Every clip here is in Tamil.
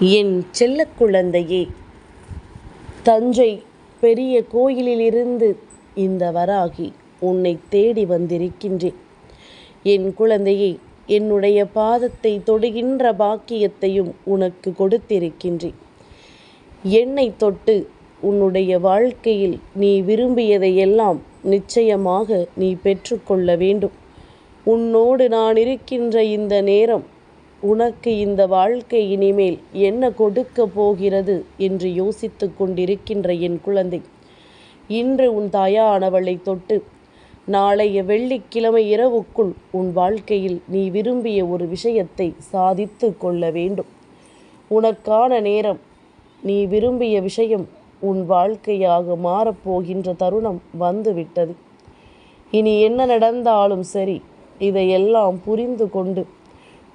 என் செல்ல குழந்தையே தஞ்சை பெரிய கோயிலிலிருந்து இந்த வராகி உன்னை தேடி வந்திருக்கின்றேன். என் குழந்தையே என்னுடைய பாதத்தை தொடுகின்ற பாக்கியத்தையும் உனக்கு கொடுத்திருக்கின்றேன். என்னை தொட்டு உன்னுடைய வாழ்க்கையில் நீ விரும்பியதையெல்லாம் நிச்சயமாக நீ பெற்றுக்கொள்ள வேண்டும். உன்னோடு நான் இருக்கின்ற இந்த நேரம் உனக்கு இந்த வாழ்க்கை இனிமேல் என்ன கொடுக்க போகிறது என்று யோசித்து கொண்டிருக்கின்ற என் குழந்தை. இன்று உன் தாயானவளை தொட்டு நாளைய வெள்ளிக்கிழமை இரவுக்குள் உன் வாழ்க்கையில் நீ விரும்பிய ஒரு விஷயத்தை சாதித்து கொள்ள வேண்டும். உனக்கான நேரம் நீ விரும்பிய விஷயம் உன் வாழ்க்கையாக மாறப்போகின்ற தருணம் வந்துவிட்டது. இனி என்ன நடந்தாலும் சரி இதையெல்லாம் புரிந்து கொண்டு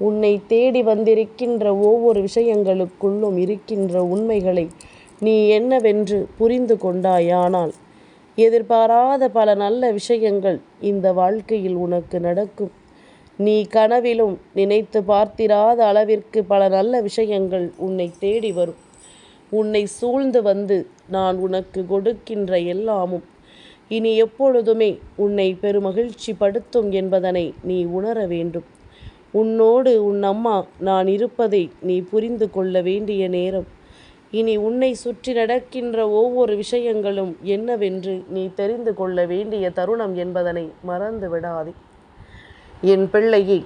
உன்னை தேடி வந்திருக்கின்ற ஒவ்வொரு விஷயங்களுக்குள்ளும் இருக்கின்ற உண்மைகளை நீ என்னவென்று புரிந்து கொண்டாயானால் எதிர்பாராத பல நல்ல விஷயங்கள் இந்த வாழ்க்கையில் உனக்கு நடக்கும். நீ கனவிலும் நினைத்து பார்த்திராத அளவிற்கு பல நல்ல விஷயங்கள் உன்னை தேடி வரும். உன்னை சூழ்ந்து வந்து நான் உனக்கு கொடுக்கின்ற எல்லாமும் இனி எப்பொழுதுமே உன்னை பெருமகிழ்ச்சி படுத்தும் என்பதனை நீ உணர வேண்டும். உன்னோடு உன் அம்மா நான் இருப்பதை நீ புரிந்து கொள்ள வேண்டிய நேரம். இனி உன்னை சுற்றி நடக்கின்ற ஒவ்வொரு விஷயங்களும் என்னவென்று நீ தெரிந்து கொள்ள வேண்டிய தருணம் என்பதனை மறந்து விடாதே. என் பிள்ளையை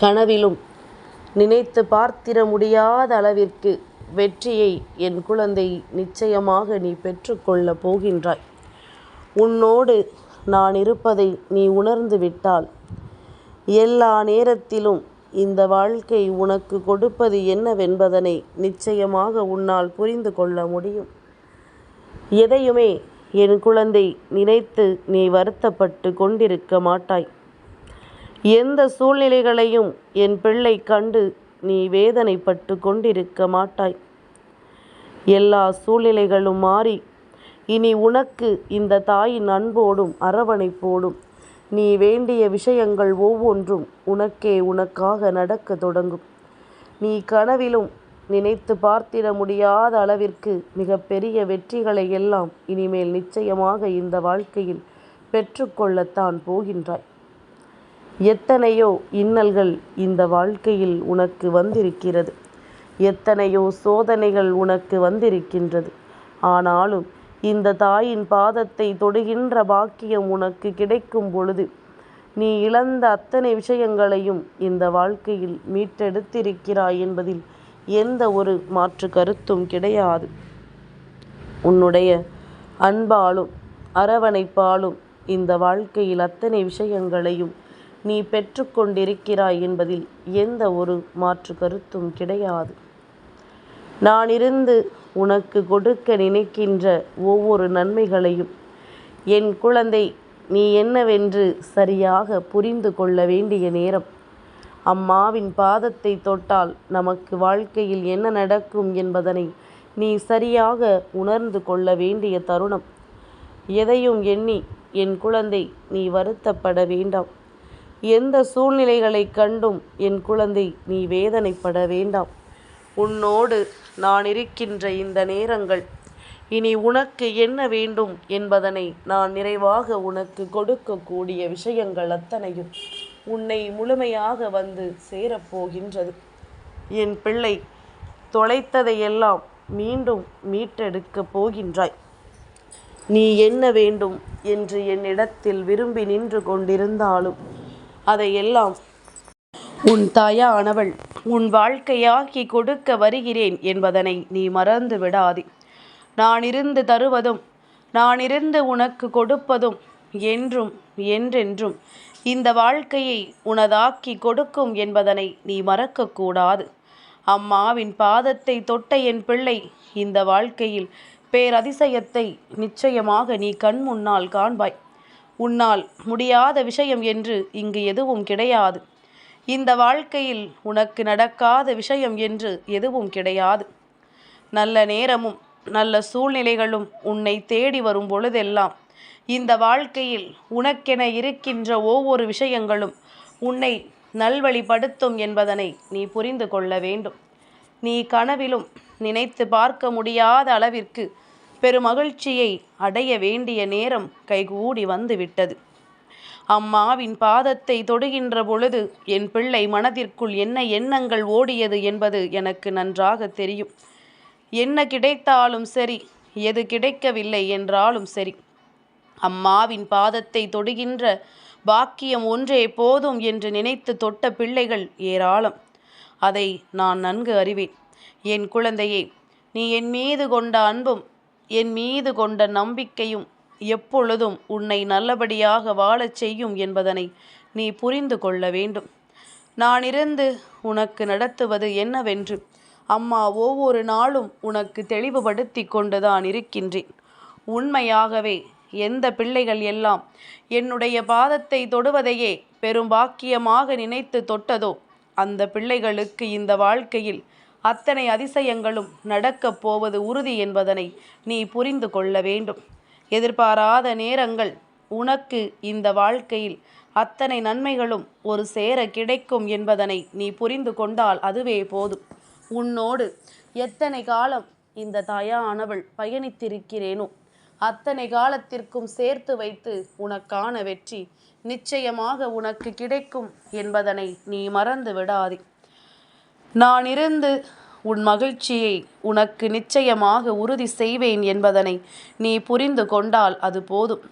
கனவிலும் நினைத்து பார்த்திட முடியாத அளவிற்கு வெற்றியை என் குழந்தை நிச்சயமாக நீ பெற்றுக்கொள்ளப் போகின்றாய். உன்னோடு நான் இருப்பதை நீ உணர்ந்து விட்டால் எல்லா நேரத்திலும் இந்த வாழ்க்கை உனக்கு கொடுப்பது என்னவென்பதனை நிச்சயமாக உன்னால் புரிந்து கொள்ள முடியும். எதையுமே என் குழந்தை நினைத்து நீ வருத்தப்பட்டு கொண்டிருக்க மாட்டாய். எந்த சூழ்நிலைகளையும் என் பிள்ளை கண்டு நீ வேதனைப்பட்டு கொண்டிருக்க மாட்டாய். எல்லா சூழ்நிலைகளும் மாறி இனி உனக்கு இந்த தாயின் அன்போடும் அரவணைப்போடும் நீ வேண்டிய விஷயங்கள் ஒவ்வொன்றும் உனக்கே உனக்காக நடக்க தொடங்கும். நீ கனவிலும் நினைத்து பார்த்திட முடியாத அளவிற்கு மிகப்பெரிய வெற்றிகளை எல்லாம் இனிமேல் நிச்சயமாக இந்த வாழ்க்கையில் பெற்றுக்கொள்ளத்தான் போகின்றாய். எத்தனையோ இன்னல்கள் இந்த வாழ்க்கையில் உனக்கு வந்திருக்கிறது. எத்தனையோ சோதனைகள் உனக்கு வந்திருக்கின்றது. ஆனாலும் இந்த தாயின் பாதத்தை தொடுகின்ற பாக்கியம் உனக்கு கிடைக்கும் பொழுது நீ இழந்த அத்தனை விஷயங்களையும் இந்த வாழ்க்கையில் மீட்டெடுத்திருக்கிறாய் என்பதில் எந்த ஒரு மாற்று கருத்தும் கிடையாது. உன்னுடைய அன்பாலும் அரவணைப்பாலும் இந்த வாழ்க்கையில் அத்தனை விஷயங்களையும் நீ பெற்றுக்கொண்டிருக்கிறாய் என்பதில் எந்த ஒரு மாற்று கருத்தும் கிடையாது. நான் இருந்து உனக்கு கொடுக்க நினைக்கின்ற ஒவ்வொரு நன்மைகளையும் என் குழந்தை நீ என்னவென்று சரியாக புரிந்து கொள்ள வேண்டிய நேரம். அம்மாவின் பாதத்தை தொட்டால் நமக்கு வாழ்க்கையில் என்ன நடக்கும் என்பதனை நீ சரியாக உணர்ந்து கொள்ள வேண்டிய தருணம். எதையும் எண்ணி என் குழந்தை நீ வருத்தப்பட வேண்டாம். எந்த சூழ்நிலைகளை கண்டும் என் குழந்தை நீ வேதனைப்பட வேண்டாம். உன்னோடு நான் இருக்கின்ற இந்த நேரங்கள். இனி உனக்கு என்ன வேண்டும் என்பதனை நான் நிறைவாக உனக்கு கொடுக்கக்கூடிய விஷயங்கள் அத்தனையும் உன்னை முழுமையாக வந்து சேரப்போகின்றது. என் பிள்ளை தொலைத்ததையெல்லாம் மீண்டும் மீட்டெடுக்கப் போகின்றாய். நீ என்ன வேண்டும் என்று என்னிடத்தில் விரும்பி நின்று கொண்டிருந்தாலும் அதையெல்லாம் உன் தாயானவள் உன் வாழ்க்கையாக்கி கொடுக்க வருகிறேன் என்பதனை நீ மறந்து விடாதே. நான் இருந்து தருவதும் நான் இருந்து உனக்கு கொடுப்பதும் என்றும் என்றென்றும் இந்த வாழ்க்கையை உனதாக்கி கொடுக்கும் என்பதனை நீ மறக்கக்கூடாது. அம்மாவின் பாதத்தை தொட்ட என் பிள்ளை இந்த வாழ்க்கையில் பேரதிசயத்தை நிச்சயமாக நீ கண் முன்னால் காண்பாய். உன்னால் முடியாத விஷயம் என்று இங்கு எதுவும் கிடையாது. இந்த வாழ்க்கையில் உனக்கு நடக்காத விஷயம் என்று எதுவும் கிடையாது. நல்ல நேரமும் நல்ல சூழ்நிலைகளும் உன்னை தேடி வரும் பொழுதெல்லாம் இந்த வாழ்க்கையில் உனக்கென இருக்கின்ற ஒவ்வொரு விஷயங்களும் உன்னை நல்வழிப்படுத்தும் என்பதனை நீ புரிந்து கொள்ள வேண்டும். நீ கனவிலும் நினைத்து பார்க்க முடியாத அளவிற்கு பெருமகிழ்ச்சியை அடைய வேண்டிய நேரம் கைகூடி வந்துவிட்டது. அம்மாவின் பாதத்தை தொடுகின்ற பொழுது என் பிள்ளை மனதிற்குள் என்ன எண்ணங்கள் ஓடியது என்பது எனக்கு நன்றாக தெரியும். என்ன கிடைத்தாலும் சரி எது கிடைக்கவில்லை என்றாலும் சரி. அம்மாவின் பாதத்தை தொடுகின்ற பாக்கியம் ஒன்றே போதும் என்று நினைத்து தொட்ட பிள்ளைகள் ஏராளம். அதை நான் நன்கு அறிவேன். என் குழந்தையே நீ என் மீது கொண்ட அன்பும் என் மீது கொண்ட நம்பிக்கையும் எப்பொழுதும் உன்னை நல்லபடியாக வாழச் செய்யும் என்பதனை நீ புரிந்து கொள்ள வேண்டும். நான் இருந்து உனக்கு நடத்துவது என்னவென்று அம்மா ஒவ்வொரு நாளும் உனக்கு தெளிவுபடுத்தி கொண்டுதான் இருக்கின்றேன். உண்மையாகவே எந்த பிள்ளைகள் எல்லாம் என்னுடைய பாதத்தை தொடுவதையே பெரும் பாக்கியமாக நினைத்து தொட்டதோ அந்த பிள்ளைகளுக்கு இந்த வாழ்க்கையில் அத்தனை அதிசயங்களும் நடக்கப் போவது உறுதி என்பதனை நீ புரிந்து கொள்ள வேண்டும். எதிர்பாராத நேரங்கள். உனக்கு இந்த வாழ்க்கையில் அத்தனை நன்மைகளும் ஒரு சேர கிடைக்கும் என்பதனை நீ புரிந்து கொண்டால் அதுவே போதும். உன்னோடு எத்தனை காலம் இந்த தாயானவள் பயணித்திருக்கிறேனோ அத்தனை காலத்திற்கும் சேர்த்து வைத்து உனக்கான வெற்றி நிச்சயமாக உனக்கு கிடைக்கும் என்பதனை நீ மறந்து விடாதே. நான் இருந்து உன் மகிழ்ச்சியை உனக்கு நிச்சயமாக உறுதி செய்வேன் என்பதனை நீ புரிந்து கொண்டால் அது போதும்.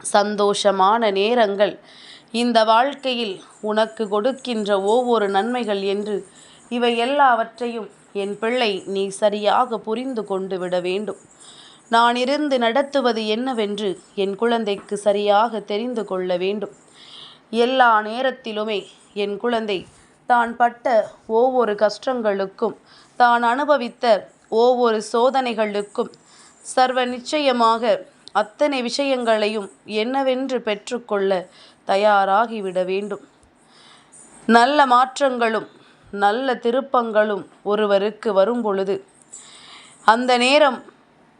சந்தோஷமான நேரங்கள் இந்த வாழ்க்கையில் உனக்கு கொடுக்கின்ற ஒவ்வொரு நன்மைகள் என்று இவை எல்லாவற்றையும் என் பிள்ளை நீ சரியாக புரிந்து கொண்டு விட வேண்டும். நான் இருந்து நடத்துவது என்னவென்று என் குழந்தைக்கு சரியாக தெரிந்து கொள்ள வேண்டும். எல்லா நேரத்திலுமே என் குழந்தை தான் பட்ட ஒவ்வொரு கஷ்டங்களுக்கும் தான் அனுபவித்த ஒவ்வொரு சோதனைகளுக்கும் சர்வ நிச்சயமாக அத்தனை விஷயங்களையும் என்னவென்று பெற்றுக்கொள்ள தயாராகிவிட வேண்டும். நல்ல மாற்றங்களும் நல்ல திருப்பங்களும் ஒருவருக்கு வரும் பொழுது அந்த நேரம்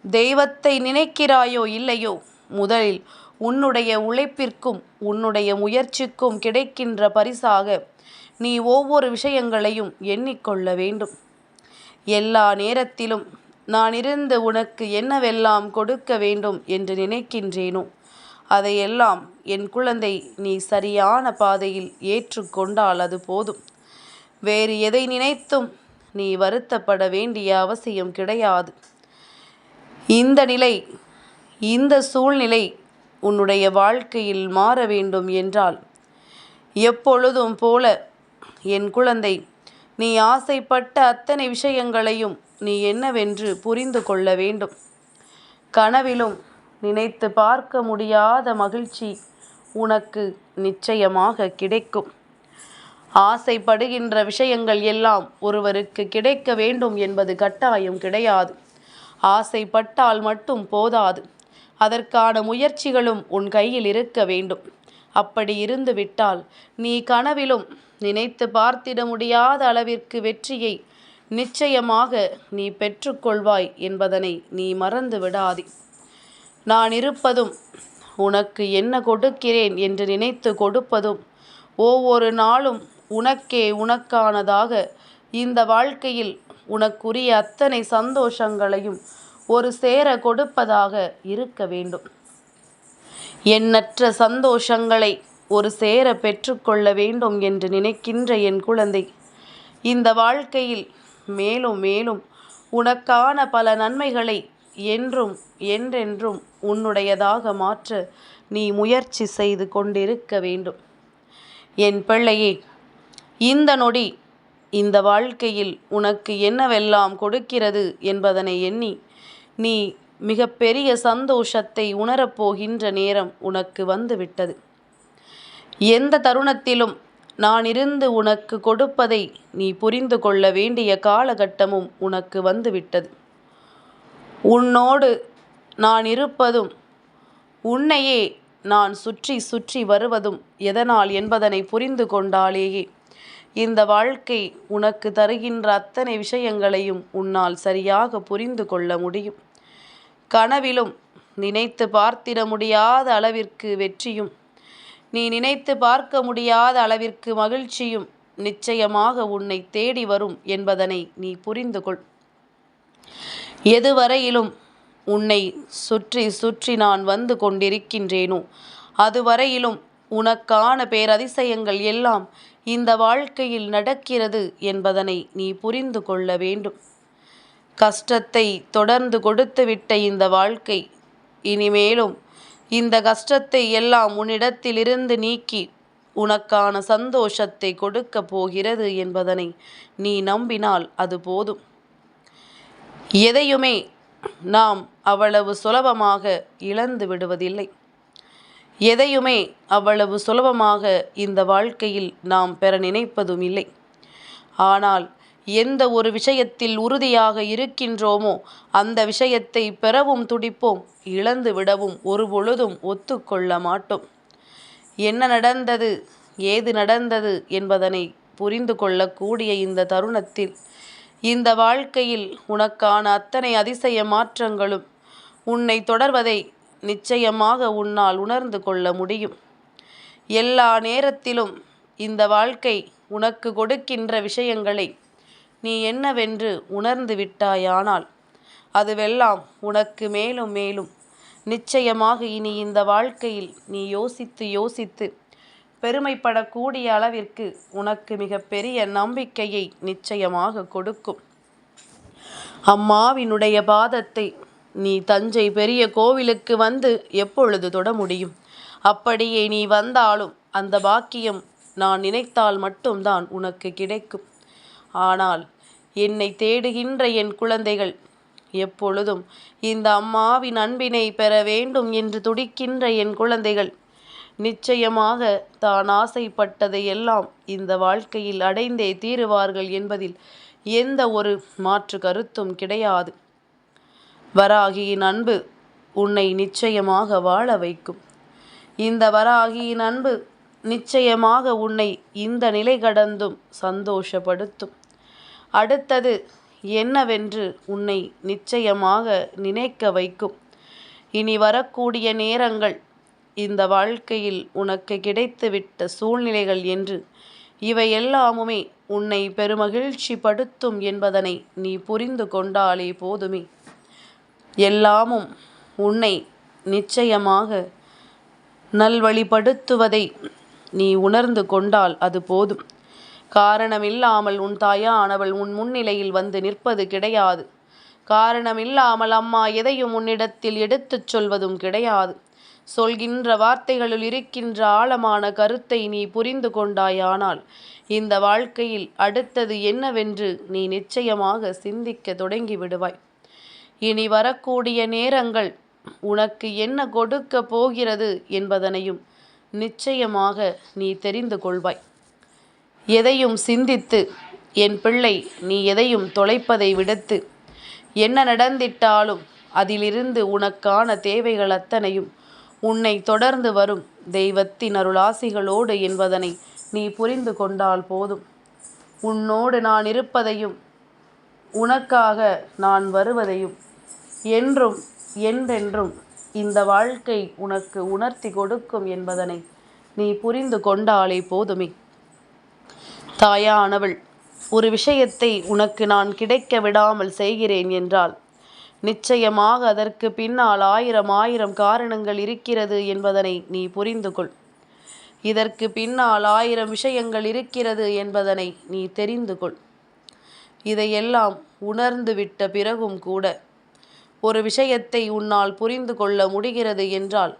தெய்வத்தை நினைக்கிறாயோ இல்லையோ முதலில் உன்னுடைய உழைப்பிற்கும் உன்னுடைய முயற்சிக்கும் கிடைக்கின்ற பரிசாக நீ ஒவ்வொரு விஷயங்களையும் எண்ணிக்கொள்ள வேண்டும். எல்லா நேரத்திலும் நான் இருந்து உனக்கு என்னவெல்லாம் கொடுக்க வேண்டும் என்று நினைக்கின்றேனோ அதையெல்லாம் என் குழந்தை நீ சரியான பாதையில் ஏற்றுக்கொண்டால் அது போதும். வேறு எதை நினைத்தும் நீ வருத்தப்பட வேண்டிய அவசியம் கிடையாது. இந்த நிலை இந்த சூழ்நிலை உன்னுடைய வாழ்க்கையில் மாற வேண்டும் என்றால் எப்பொழுதும் போல என் குழந்தை நீ ஆசைப்பட்ட அத்தனை விஷயங்களையும் நீ என்னவென்று புரிந்து கொள்ள வேண்டும். கனவிலும் நினைத்து பார்க்க முடியாத மகிழ்ச்சி உனக்கு நிச்சயமாக கிடைக்கும். ஆசைப்படுகின்ற விஷயங்கள் எல்லாம் ஒருவருக்கு கிடைக்க வேண்டும் என்பது கட்டாயம் கிடையாது. ஆசைப்பட்டால் மட்டும் போதாது. அதற்கான முயற்சிகளும் உன் கையில் இருக்க வேண்டும். அப்படி இருந்துவிட்டால் நீ கனவிலும் நினைத்து பார்த்திட முடியாத அளவிற்கு வெற்றியை நிச்சயமாக நீ பெற்றுக்கொள்வாய் என்பதனை நீ மறந்து விடாதே. நான் இருப்பதும் உனக்கு என்ன கொடுக்கிறேன் என்று நினைத்து கொடுப்பதும் ஒவ்வொரு நாளும் உனக்கே உனக்கானதாக இந்த வாழ்க்கையில் உனக்குரிய அத்தனை சந்தோஷங்களையும் ஒரு சேர கொடுப்பதாக இருக்க வேண்டும். எண்ணற்ற சந்தோஷங்களை ஒரு சேர பெற்றுக்கொள்ள வேண்டும் என்று நினைக்கின்ற என் குழந்தை. இந்த வாழ்க்கையில் மேலும் மேலும் உனக்கான பல நன்மைகளை என்றும் என்றென்றும் உன்னுடையதாக மாற்ற நீ முயற்சி செய்து கொண்டிருக்க வேண்டும். என் பிள்ளையே இந்த நொடி இந்த வாழ்க்கையில் உனக்கு என்னவெல்லாம் கொடுக்கிறது என்பதனை எண்ணி நீ மிகப்பெரிய சந்தோஷத்தை உணரப்போகின்ற நேரம் உனக்கு வந்துவிட்டது. எந்த தருணத்திலும் நான் இருந்து உனக்கு கொடுப்பதை நீ புரிந்து கொள்ள வேண்டிய காலகட்டமும் உனக்கு வந்துவிட்டது. உன்னோடு நான் இருப்பதும் உன்னையே நான் சுற்றி சுற்றி வருவதும் எதனால் என்பதனை புரிந்து கொண்டாலேயே இந்த வாழ்க்கை உனக்கு தருகின்ற அத்தனை விஷயங்களையும் உன்னால் சரியாக புரிந்து கொள்ள முடியும். கனவிலும் நினைத்து பார்த்திட முடியாத அளவிற்கு வெற்றியும் நீ நினைத்து பார்க்க முடியாத அளவிற்கு மகிழ்ச்சியும் நிச்சயமாக உன்னை தேடி வரும் என்பதனை நீ புரிந்து கொள். எதுவரையிலும் உன்னை சுற்றி சுற்றி நான் வந்து கொண்டிருக்கின்றேனோ அதுவரையிலும் உனக்கான பேரதிசயங்கள் எல்லாம் இந்த வாழ்க்கையில் நடக்கிறது என்பதனை நீ புரிந்து கொள்ள வேண்டும். கஷ்டத்தை தொடர்ந்து கொடுத்துவிட்ட இந்த வாழ்க்கை இனிமேலும் இந்த கஷ்டத்தை எல்லாம் உன்னிடத்திலிருந்து நீக்கி உனக்கான சந்தோஷத்தை கொடுக்கப் போகிறது என்பதனை நீ நம்பினால் அது போதும். எதையுமே நாம் அவ்வளவு சுலபமாக இழந்து விடுவதில்லை. எதையுமே அவ்வளவு சுலபமாக இந்த வாழ்க்கையில் நாம் பெற நினைப்பதும் இல்லை. ஆனால் எந்த ஒரு விஷயத்தில் உறுதியாக இருக்கின்றோமோ அந்த விஷயத்தை பெறவும் துடிப்போம் இழந்து விடவும் ஒருபொழுதும் ஒத்துக்கொள்ள மாட்டோம். என்ன நடந்தது ஏது நடந்தது என்பதனை புரிந்து கொள்ளக்கூடிய இந்த தருணத்தில் இந்த வாழ்க்கையில் உனக்கான அத்தனை அதிசய மாற்றங்களும் உன்னை தொடர்வதை நிச்சயமாக உன்னால் உணர்ந்து கொள்ள முடியும். எல்லா நேரத்திலும் இந்த வாழ்க்கை உனக்கு கொடுக்கின்ற விஷயங்களை நீ என்னவென்று உணர்ந்து விட்டாயானால் அதுவெல்லாம் உனக்கு மேலும் மேலும். நிச்சயமாக இனி இந்த வாழ்க்கையில் நீ யோசித்து யோசித்து பெருமைப்படக்கூடிய அளவிற்கு உனக்கு மிகப்பெரிய நம்பிக்கையை நிச்சயமாக கொடுக்கும். அம்மாவினுடைய பாதத்தை நீ தஞ்சை பெரிய கோவிலுக்கு வந்து எப்பொழுது தொட முடியும்? அப்படியே நீ வந்தாலும் அந்த பாக்கியம் நான் நினைத்தால் மட்டும்தான் உனக்கு கிடைக்கும். ஆனால் என்னை தேடுகின்ற என் குழந்தைகள் எப்பொழுதும் இந்த அம்மாவின் அன்பினை பெற வேண்டும் என்று துடிக்கின்ற என் குழந்தைகள் நிச்சயமாக தான் ஆசைப்பட்டதை எல்லாம் இந்த வாழ்க்கையில் அடைந்தே தீருவார்கள் என்பதில் எந்த ஒரு மாற்று கருத்தும் கிடையாது. வராகியின் அன்பு உன்னை நிச்சயமாக வாழ வைக்கும். இந்த வராகியின் அன்பு நிச்சயமாக உன்னை இந்த நிலை கடந்தும் சந்தோஷப்படுத்தும். அடுத்தது என்னவென்று உன்னை நிச்சயமாக நினைக்க வைக்கும். இனி வரக்கூடிய நேரங்கள் இந்த வாழ்க்கையில் உனக்கு கிடைத்துவிட்ட சூழ்நிலைகள் என்று இவை எல்லாமுமே உன்னை பெருமகிழ்ச்சி படுத்தும் என்பதனை நீ புரிந்து கொண்டாலே போதுமே. எல்லாமும் உன்னை நிச்சயமாக நல்வழிப்படுத்துவதை நீ உணர்ந்து கொண்டால் அது போதும். காரணமில்லாமல் உன் தாயானவள் உன் முன்னிலையில் வந்து நிற்பது கிடையாது. காரணமில்லாமல் அம்மா எதையும் உன்னிடத்தில் எடுத்துச் சொல்வதும் கிடையாது. சொல்கின்ற வார்த்தைகளில் இருக்கின்ற ஆழமான கருத்தை நீ புரிந்து கொண்டாயானால் இந்த வாழ்க்கையில் அடுத்தது என்னவென்று நீ நிச்சயமாக சிந்திக்க தொடங்கி விடுவாய். இனி வரக்கூடிய நேரங்கள் உனக்கு என்ன கொடுக்க போகிறது என்பதனையும் நிச்சயமாக நீ தெரிந்து கொள்வாய். எதையும் சிந்தித்து என் பிள்ளை நீ எதையும் தொலைப்பதை விடுத்து. என்ன நடந்திட்டாலும் அதிலிருந்து உனக்கான தேவைகள் அத்தனையும் உன்னை தொடர்ந்து வரும் தெய்வத்தின் அருளாசிகளோடு என்பதனை நீ புரிந்து கொண்டால் போதும். உன்னோடு நான் இருப்பதையும் உனக்காக நான் வருவதையும் என்றும் என்றென்றும் இந்த வாழ்க்கை உனக்கு உணர்த்தி கொடுக்கும் என்பதனை நீ புரிந்து கொண்டாலே போதுமே. தாயானவள் ஒரு விஷயத்தை உனக்கு நான் கிடைக்க விடாமல் செய்கிறேன் என்றால் நிச்சயமாக அதற்கு பின்னால் ஆயிரம் ஆயிரம் காரணங்கள் இருக்கிறது என்பதனை நீ புரிந்து கொள். இதற்கு பின்னால் ஆயிரம் விஷயங்கள் இருக்கிறது என்பதனை நீ தெரிந்து கொள். இதையெல்லாம் உணர்ந்து விட்ட பிறகும் கூட ஒரு விஷயத்தை உன்னால் புரிந்து கொள்ள முடிகிறது என்றால்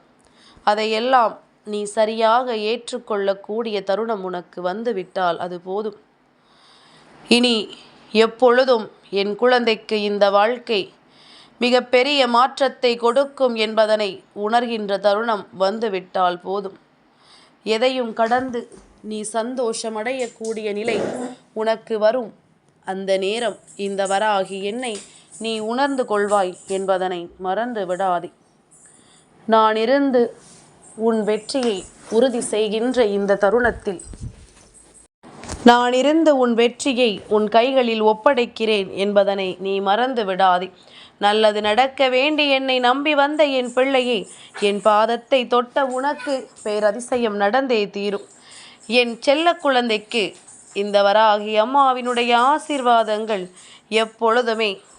அதையெல்லாம் நீ சரியாக ஏற்றுக்கொள்ளக்கூடிய தருணம் உனக்கு வந்துவிட்டால் அது போதும். இனி எப்பொழுதும் என் குழந்தைக்கு இந்த வாழ்க்கை மிகப்பெரிய மாற்றத்தை கொடுக்கும் என்பதனை உணர்கின்ற தருணம் வந்துவிட்டால் போதும். எதையும் கடந்து நீ சந்தோஷமடையக்கூடிய நிலை உனக்கு வரும். அந்த நேரம் இந்த வராகி என்னை நீ உணர்ந்து கொள்வாய் என்பதனை மறந்து விடாதே. நான் இருந்து உன் வெற்றியை உறுதி செய்கின்ற இந்த தருணத்தில் நான் இருந்து உன் வெற்றியை உன் கைகளில் ஒப்படைக்கிறேன் என்பதனை நீ மறந்து விடாதே. நல்லது நடக்க வேண்டி என்னை நம்பி வந்த என் பிள்ளையே என் பாதத்தை தொட்ட உனக்கு பேரதிசயம் நடந்தே தீரும். என் செல்ல குழந்தைக்கு இந்த வராகி அம்மாவினுடைய ஆசீர்வாதங்கள் எப்பொழுதுமே